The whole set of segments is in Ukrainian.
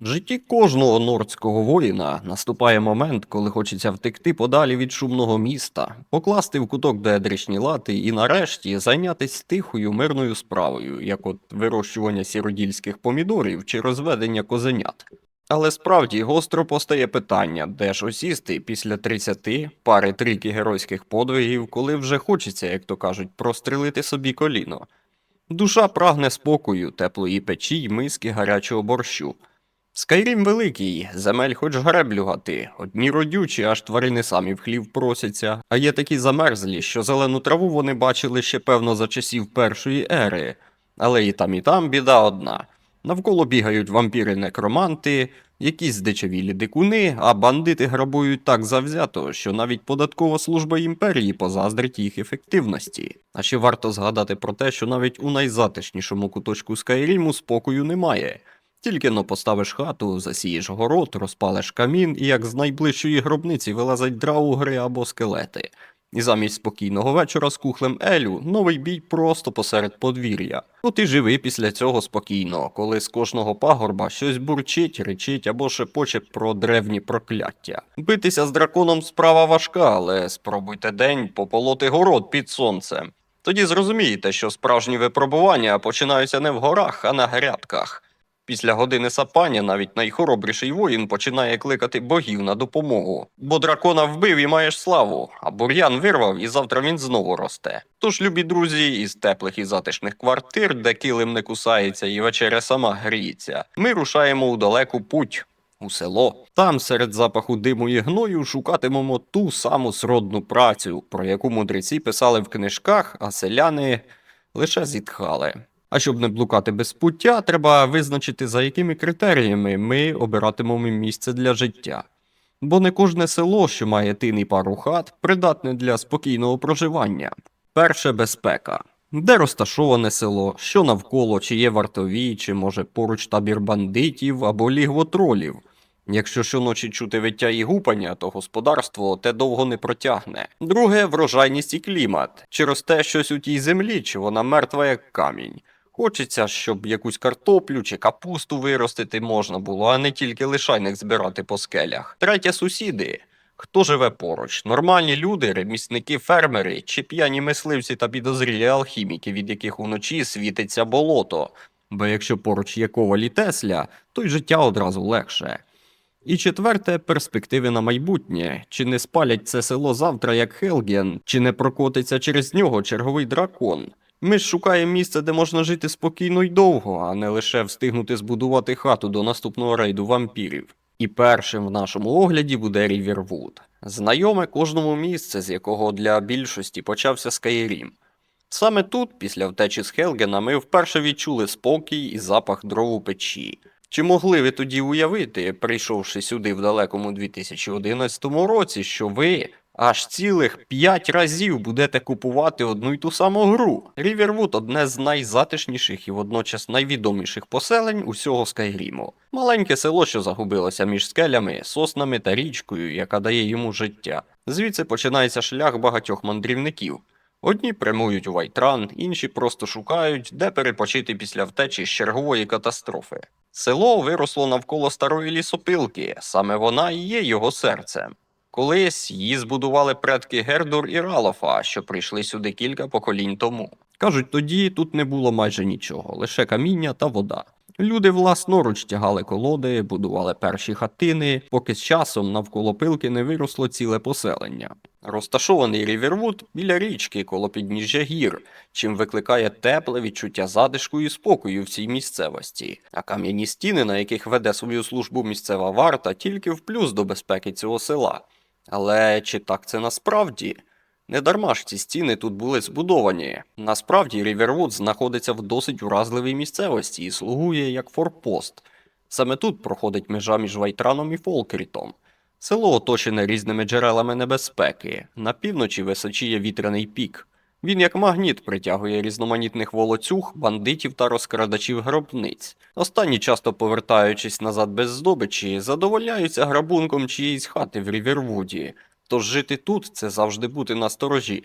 В житті кожного нордського воїна наступає момент, коли хочеться втекти подалі від шумного міста, покласти в куток дедрічні лати і нарешті зайнятися тихою мирною справою, як от вирощування сіродільських помідорів чи розведення козенят. Але справді гостро постає питання, де ж осісти після 30 пари трійки геройських подвигів, коли вже хочеться, як то кажуть, прострелити собі коліно. Душа прагне спокою, теплої печі й миски гарячого борщу. Скайрім великий, земель хоч греблю гати, одні родючі, аж тварини самі в хлів просяться, а є такі замерзлі, що зелену траву вони бачили ще певно за часів першої ери. Але і там, і там біда одна. Навколо бігають вампіри-некроманти, якісь здичавілі дикуни, а бандити грабують так завзято, що навіть податкова служба імперії позаздрить їх ефективності. А ще варто згадати про те, що навіть у найзатишнішому куточку Скайріму спокою немає. Тільки но поставиш хату, засієш город, розпалиш камін, і як з найближчої гробниці вилазять драугри або скелети. І замість спокійного вечора з кухлем Елю новий бій просто посеред подвір'я. От і живи після цього спокійно, коли з кожного пагорба щось бурчить, речить або шепоче про древні прокляття. Битися з драконом справа важка, але спробуйте день пополоти город під сонцем. Тоді зрозумієте, що справжні випробування починаються не в горах, а на грядках. Після години сапання навіть найхоробріший воїн починає кликати богів на допомогу, бо дракона вбив і маєш славу, а бур'ян вирвав, і завтра він знову росте. Тож, любі друзі, із теплих і затишних квартир, де килим не кусається і вечеря сама гріється, ми рушаємо у далеку путь. У село. Там, серед запаху диму і гною, шукатимемо ту саму сродну працю, про яку мудреці писали в книжках, а селяни лише зітхали. А щоб не блукати без пуття, треба визначити, за якими критеріями ми обиратимемо місце для життя. Бо не кожне село, що має тин і пару хат, придатне для спокійного проживання. Перше безпека. Де розташоване село, що навколо, чи є вартові, чи може поруч табір бандитів або лігво тролів. Якщо щоночі чути виття і гупання, то господарство те довго не протягне. Друге врожайність і клімат. Чи росте щось у тій землі, чи вона мертва як камінь. Хочеться, щоб якусь картоплю чи капусту виростити можна було, а не тільки лишайник збирати по скелях. Третє сусіди. Хто живе поруч? Нормальні люди, ремісники, фермери чи п'яні мисливці та підозрілі алхіміки, від яких уночі світиться болото. Бо якщо поруч є ковалі Тесля, то й життя одразу легше. І четверте перспективи на майбутнє. Чи не спалять це село завтра як Хелген, чи не прокотиться через нього черговий дракон. Ми ж шукаємо місце, де можна жити спокійно й довго, а не лише встигнути збудувати хату до наступного рейду вампірів. І першим в нашому огляді буде Рівервуд. Знайоме кожному місце, з якого для більшості почався Скайрім. Саме тут, після втечі з Хелгена, ми вперше відчули спокій і запах дров у печі. Чи могли ви тоді уявити, прийшовши сюди в далекому 2011 році, що ви аж цілих 5 разів будете купувати одну й ту саму гру? Рівервуд одне з найзатишніших і водночас найвідоміших поселень усього Скайріму. Маленьке село, що загубилося між скелями, соснами та річкою, яка дає йому життя. Звідси починається шлях багатьох мандрівників. Одні прямують у Вайтран, інші просто шукають, де перепочити після втечі з чергової катастрофи. Село виросло навколо старої лісопилки, саме вона і є його серцем. Колись її збудували предки Гердур і Ралофа, що прийшли сюди кілька поколінь тому. Кажуть, тоді тут не було майже нічого, лише каміння та вода. Люди власноруч тягали колоди, будували перші хатини, поки з часом навколо пилки не виросло ціле поселення. Розташований Рівервуд біля річки коло підніжжя гір, чим викликає тепле відчуття задишку і спокою в цій місцевості. А кам'яні стіни, на яких веде свою службу місцева варта, тільки в плюс до безпеки цього села. Але чи так це насправді? Не дарма ж ці стіни тут були збудовані. Насправді Рівервуд знаходиться в досить уразливій місцевості і слугує як форпост. Саме тут проходить межа між Вайтраном і Фолкрітом. Село оточене різними джерелами небезпеки. На півночі височіє вітряний пік. Він як магніт притягує різноманітних волоцюг, бандитів та розкрадачів гробниць. Останні, часто повертаючись назад без здобичі, задовольняються грабунком чиєїсь хати в Рівервуді. Тож жити тут це завжди бути на сторожі.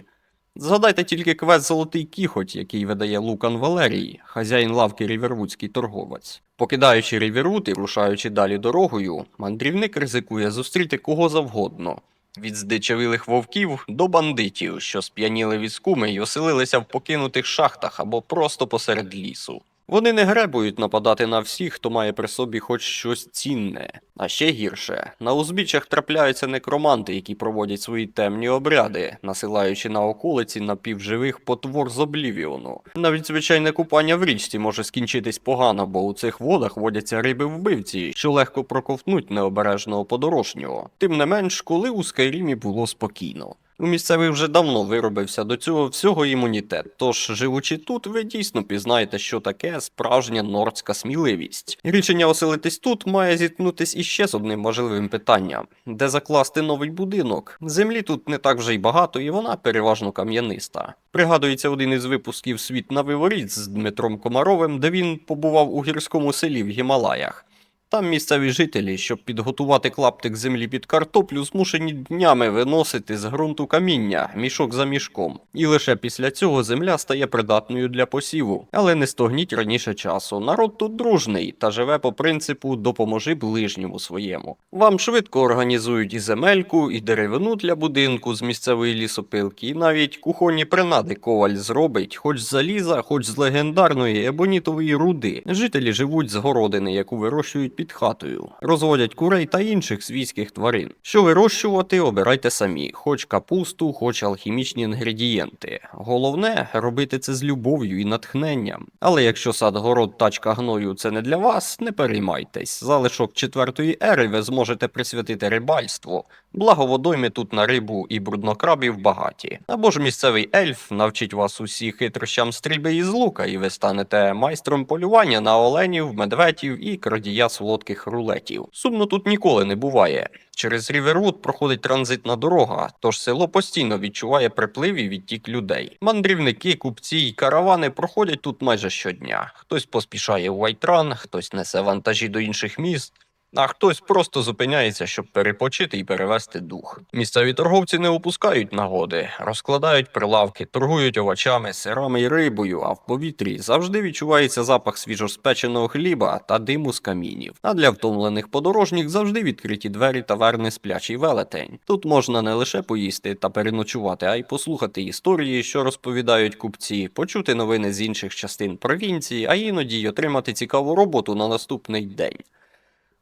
Згадайте тільки квест Золотий кіхоть, який видає Лукан Валерій, хазяїн лавки рівервудський торговець. Покидаючи Рівервуд і рушаючи далі дорогою, мандрівник ризикує зустріти кого завгодно. Від здичавілих вовків до бандитів, що сп'яніли від скуми й оселилися в покинутих шахтах або просто посеред лісу. Вони не гребують нападати на всіх, хто має при собі хоч щось цінне. А ще гірше, на узбіччях трапляються некроманти, які проводять свої темні обряди, насилаючи на околиці напівживих потвор з облівіону. Навіть звичайне купання в річці може скінчитись погано, бо у цих водах водяться риби-вбивці, що легко проковтнуть необережного подорожнього. Тим не менш, коли у Скайрімі було спокійно. У місцевих вже давно виробився до цього всього імунітет. Тож, живучи тут, ви дійсно пізнаєте, що таке справжня нордська сміливість. Рішення оселитись тут має зіткнутись іще з одним важливим питанням: де закласти новий будинок. Землі тут не так вже й багато, і вона переважно кам'яниста. Пригадується один із випусків світ на виворіт з Дмитром Комаровим, де він побував у гірському селі в Гімалаях. Там місцеві жителі, щоб підготувати клаптик землі під картоплю, змушені днями виносити з ґрунту каміння, мішок за мішком. І лише після цього земля стає придатною для посіву. Але не стогніть раніше часу. Народ тут дружний та живе по принципу допоможи ближньому своєму. Вам швидко організують і земельку, і деревину для будинку з місцевої лісопилки, і навіть кухонні принади коваль зробить, хоч з заліза, хоч з легендарної ебонітової руди. Жителі живуть з городини, яку вирощують під хатою, розводять курей та інших свійських тварин. Що вирощувати, обирайте самі, хоч капусту, хоч алхімічні інгредієнти. Головне робити це з любов'ю і натхненням. Але якщо сад, город, тачка гною це не для вас, не переймайтесь. Залишок четвертої ери ви зможете присвятити рибальству. Благо водойми тут на рибу і бруднокрабів багаті. Або ж місцевий ельф навчить вас усі хитрощам стрільби із лука, і ви станете майстром полювання на оленів, медведів і крадія солодких рулетів. Сумно тут ніколи не буває. Через Рівервуд проходить транзитна дорога, тож село постійно відчуває приплив і відтік людей. Мандрівники, купці й каравани проходять тут майже щодня. Хтось поспішає у Вайтран, хтось несе вантажі до інших міст. А хтось просто зупиняється, щоб перепочити і перевести дух. Місцеві торговці не опускають нагоди, розкладають прилавки, торгують овочами, сирами і рибою, а в повітрі завжди відчувається запах свіжоспеченого хліба та диму з камінів. А для втомлених подорожніх завжди відкриті двері таверни сплячий велетень. Тут можна не лише поїсти та переночувати, а й послухати історії, що розповідають купці, почути новини з інших частин провінції, а іноді й отримати цікаву роботу на наступний день.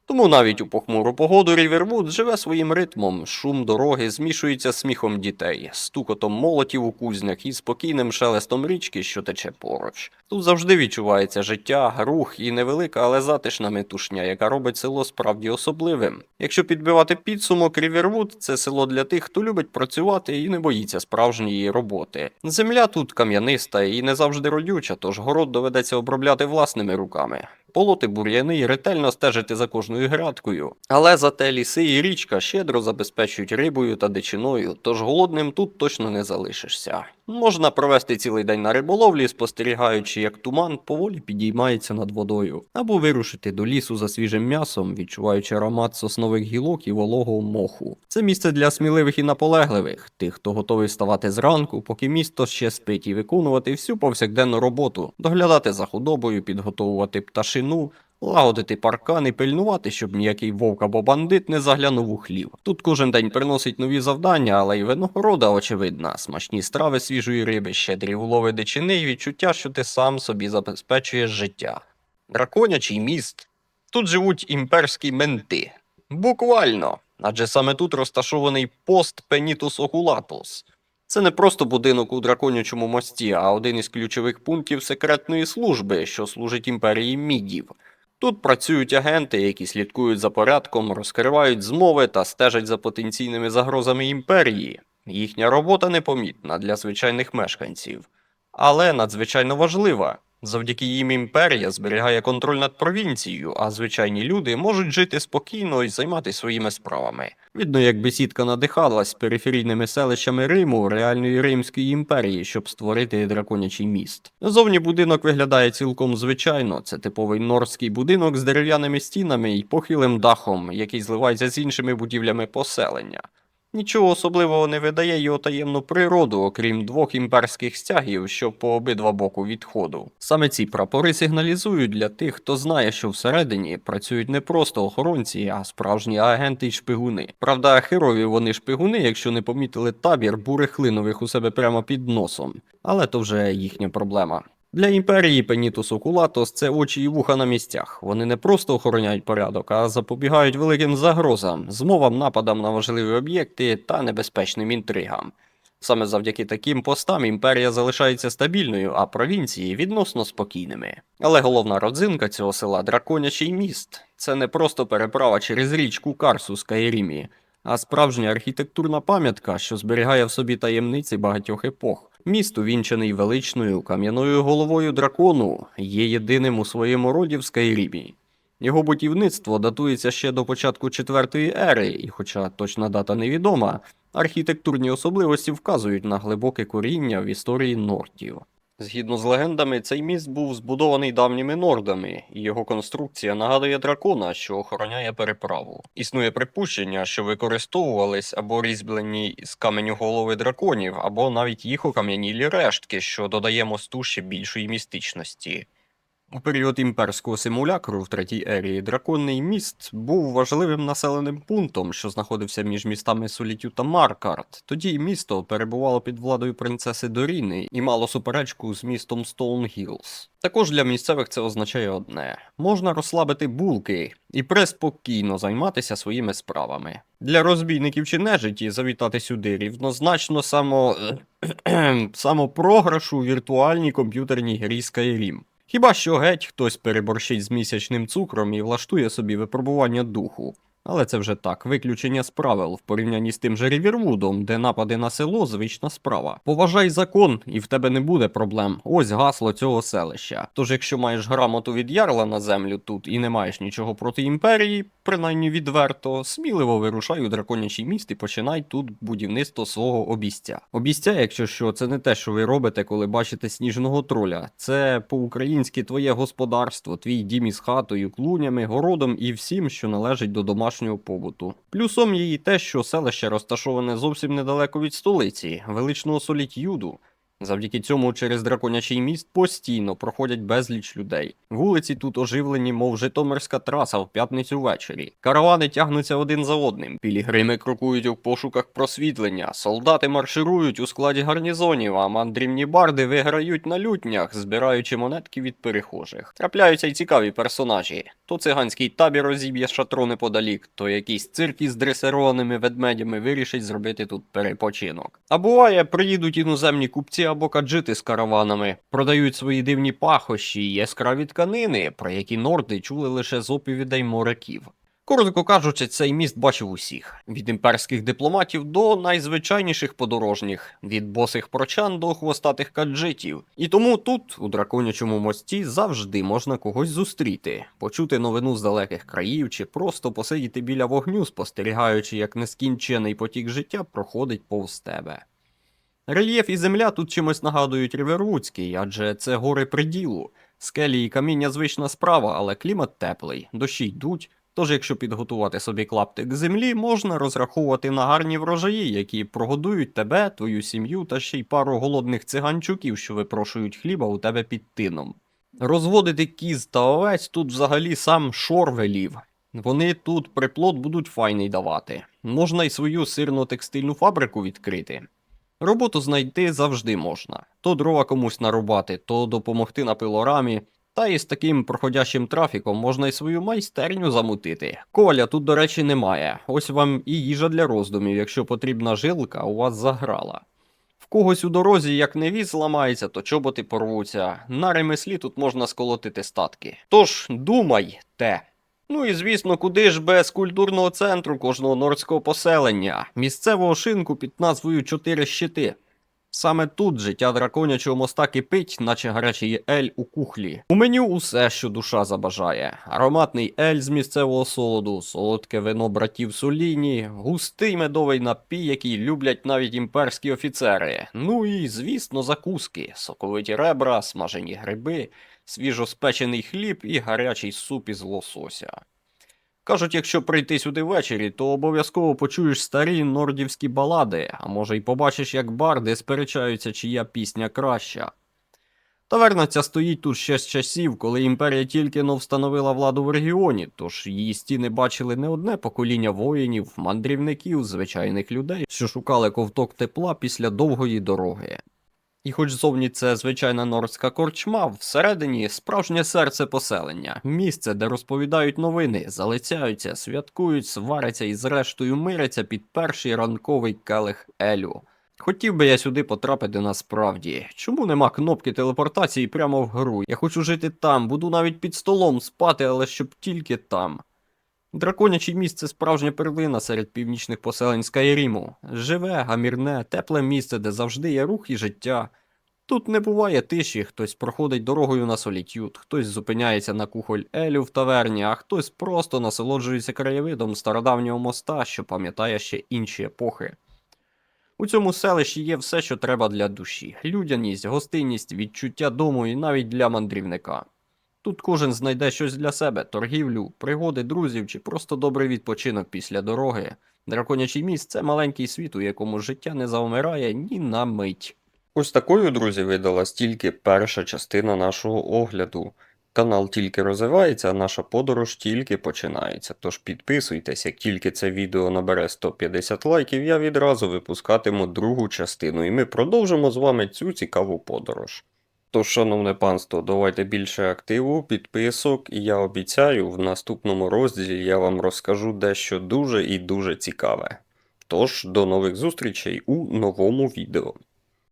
Тому навіть у похмуру погоду Рівервуд живе своїм ритмом, шум дороги змішується сміхом дітей, стукотом молотів у кузнях і спокійним шелестом річки, що тече поруч. Тут завжди відчувається життя, рух і невелика, але затишна метушня, яка робить село справді особливим. Якщо підбивати підсумок, Рівервуд це село для тих, хто любить працювати і не боїться справжньої роботи. Земля тут кам'яниста і не завжди родюча, тож город доведеться обробляти власними руками полоти бур'яни і ретельно стежити за кожною грядкою. Але зате ліси і річка щедро забезпечують рибою та дичиною, тож голодним тут точно не залишишся. Можна провести цілий день на риболовлі, спостерігаючи, як туман поволі підіймається над водою, або вирушити до лісу за свіжим м'ясом, відчуваючи аромат соснових гілок і вологого моху. Це місце для сміливих і наполегливих, тих, хто готовий вставати зранку, поки місто ще спить, і виконувати всю повсякденну роботу, доглядати за худобою, підготовувати пташину. Лагодити паркан і пильнувати, щоб ніякий вовк або бандит не заглянув у хлів. Тут кожен день приносить нові завдання, але й винагорода очевидна. Смачні страви свіжої риби, щедрі улови дичини і відчуття, що ти сам собі забезпечуєш життя. Драконячий міст. Тут живуть імперські менти. Буквально. Адже саме тут розташований пост Пенітус Окулатус. Це не просто будинок у драконячому мості, а один із ключових пунктів секретної служби, що служить імперії мідів. Тут працюють агенти, які слідкують за порядком, розкривають змови та стежать за потенційними загрозами імперії. Їхня робота непомітна для звичайних мешканців, але надзвичайно важлива. Завдяки їм імперія зберігає контроль над провінцією, а звичайні люди можуть жити спокійно і займатися своїми справами. Видно, як бесідка надихалась периферійними селищами Риму реальної Римської імперії, щоб створити драконячий міст. Зовні будинок виглядає цілком звичайно. Це типовий норський будинок з дерев'яними стінами і похилим дахом, який зливається з іншими будівлями поселення. Нічого особливого не видає його таємну природу, окрім двох імперських стягів, що по обидва боку відходу. Саме ці прапори сигналізують для тих, хто знає, що всередині працюють не просто охоронці, а справжні агенти й шпигуни. Правда, херові вони шпигуни, якщо не помітили табір бурехлинових у себе прямо під носом, але то вже їхня проблема. Для імперії Пенітус Окулатос це очі і вуха на місцях. Вони не просто охороняють порядок, а запобігають великим загрозам, змовам, нападам на важливі об'єкти та небезпечним інтригам. Саме завдяки таким постам імперія залишається стабільною, а провінції відносно спокійними. Але головна родзинка цього села драконячий міст. Це не просто переправа через річку Карсу з Каєрімі, а справжня архітектурна пам'ятка, що зберігає в собі таємниці багатьох епох. Міст, увінчений величною кам'яною головою дракону, є єдиним у своєму роді в Скайрімі. Його будівництво датується ще до початку четвертої ери, і хоча точна дата невідома, архітектурні особливості вказують на глибоке коріння в історії нортів. Згідно з легендами, цей міст був збудований давніми нордами, і його конструкція нагадує дракона, що охороняє переправу. Існує припущення, що використовувались або різьблені з каменю голови драконів, або навіть їх окам'янілі рештки, що додає мосту більшої містичності. У період імперського симулякру в третій ері драконний міст був важливим населеним пунктом, що знаходився між містами Солітю та Маркарт. Тоді місто перебувало під владою принцеси Доріни і мало суперечку з містом Стоунгілз. Також для місцевих це означає одне: можна розслабити булки і преспокійно займатися своїми справами. Для розбійників чи нежиті завітати сюди рівнозначно само, самопрограшу віртуальній комп'ютерній грі Skyrim. Хіба що геть хтось переборщить з місячним цукром і влаштує собі випробування духу. Але це вже так, виключення з правил в порівнянні з тим же Рівервудом, де напади на село звична справа. Поважай закон, і в тебе не буде проблем. Ось гасло цього селища. Тож, якщо маєш грамоту від ярла на землю тут і не маєш нічого проти імперії, принаймні відверто, сміливо вирушай у драконячий міст і починай тут будівництво свого обістя. Обістя, якщо що, це не те, що ви робите, коли бачите сніжного троля. Це по-українськи твоє господарство, твій дім із хатою, клунями, городом і всім, що належить до домашнього побуту. Плюсом її те, що селище розташоване зовсім недалеко від столиці, величного Соліт'юду. Завдяки цьому через драконячий міст постійно проходять безліч людей. Вулиці тут оживлені, мов Житомирська траса в п'ятницю ввечері. Каравани тягнуться один за одним. Пілігрими крокують у пошуках просвітлення, солдати марширують у складі гарнізонів, а мандрівні барди виграють на лютнях, збираючи монетки від перехожих. Трапляються й цікаві персонажі. То циганський табір розіб'є шатро неподалік, то якийсь цирк із дресированими ведмедями вирішить зробити тут перепочинок. А буває, приїдуть іноземні купці або каджити з караванами, продають свої дивні пахощі й яскраві тканини, про які норди чули лише з оповідей моряків. Коротко кажучи, цей міст бачив усіх: від імперських дипломатів до найзвичайніших подорожніх, від босих прочан до хвостатих каджитів. І тому тут, у драконячому мості, завжди можна когось зустріти, почути новину з далеких країв чи просто посидіти біля вогню, спостерігаючи, як нескінчений потік життя проходить повз тебе. Рельєф і земля тут чимось нагадують Рівервудський, адже це гори приділу. Скелі і каміння звична справа, але клімат теплий, дощі йдуть. Тож, якщо підготувати собі клаптик землі, можна розраховувати на гарні врожаї, які прогодують тебе, твою сім'ю та ще й пару голодних циганчуків, що випрошують хліба у тебе під тином. Розводити кіз та овець тут взагалі сам шор велів. Вони тут приплод будуть файний давати. Можна й свою сирно-текстильну фабрику відкрити. Роботу знайти завжди можна. То дрова комусь нарубати, то допомогти на пилорамі. Та і з таким проходящим трафіком можна й свою майстерню замутити. Коля тут, до речі, немає. Ось вам і їжа для роздумів, якщо потрібна жилка, у вас заграла. В когось у дорозі, як не віз ламається, то чоботи порвуться. На ремеслі тут можна сколотити статки. Тож думай те. Ну і звісно, куди ж без культурного центру кожного нордського поселення, місцевого шинку під назвою Чотири щити. Саме тут життя драконячого моста кипить, наче гарячий ель у кухлі. У меню усе, що душа забажає: ароматний ель з місцевого солоду, солодке вино братів Соліні, густий медовий напій, який люблять навіть імперські офіцери. Ну і, звісно, закуски, соковиті ребра, смажені гриби, свіжоспечений хліб і гарячий суп із лосося. Кажуть, якщо прийти сюди ввечері, то обов'язково почуєш старі нордівські балади, а може й побачиш, як барди сперечаються, чия пісня краща. Таверна ця стоїть тут ще з часів, коли імперія тільки но встановила владу в регіоні, тож її стіни бачили не одне покоління воїнів, мандрівників, звичайних людей, що шукали ковток тепла після довгої дороги. І хоч зовні це звичайна нордська корчма, всередині справжнє серце поселення, місце, де розповідають новини, залицяються, святкують, сваряться і зрештою миряться під перший ранковий келих Елю. Хотів би я сюди потрапити насправді. Чому нема кнопки телепортації прямо в гру? Я хочу жити там, буду навіть під столом спати, але щоб тільки там. Драконячий міст це справжня перлина серед північних поселень Скайріму. Живе, гамірне, тепле місце, де завжди є рух і життя. Тут не буває тиші, хтось проходить дорогою на солітюд, хтось зупиняється на кухоль Елю в таверні, а хтось просто насолоджується краєвидом стародавнього моста, що пам'ятає ще інші епохи. У цьому селищі є все, що треба для душі: людяність, гостинність, відчуття дому і навіть для мандрівника. Тут кожен знайде щось для себе: торгівлю, пригоди друзів чи просто добрий відпочинок після дороги. Драконячий міст це маленький світ, у якому життя не завмирає ні на мить. Ось такою, друзі, видалась тільки перша частина нашого огляду. Канал тільки розвивається, а наша подорож тільки починається. Тож підписуйтесь, як тільки це відео набере 150 лайків, я відразу випускатиму другу частину, і ми продовжимо з вами цю цікаву подорож. Тож, шановне панство, давайте більше активу, підписок, і я обіцяю, в наступному розділі я вам розкажу дещо дуже і дуже цікаве. Тож, до нових зустрічей у новому відео.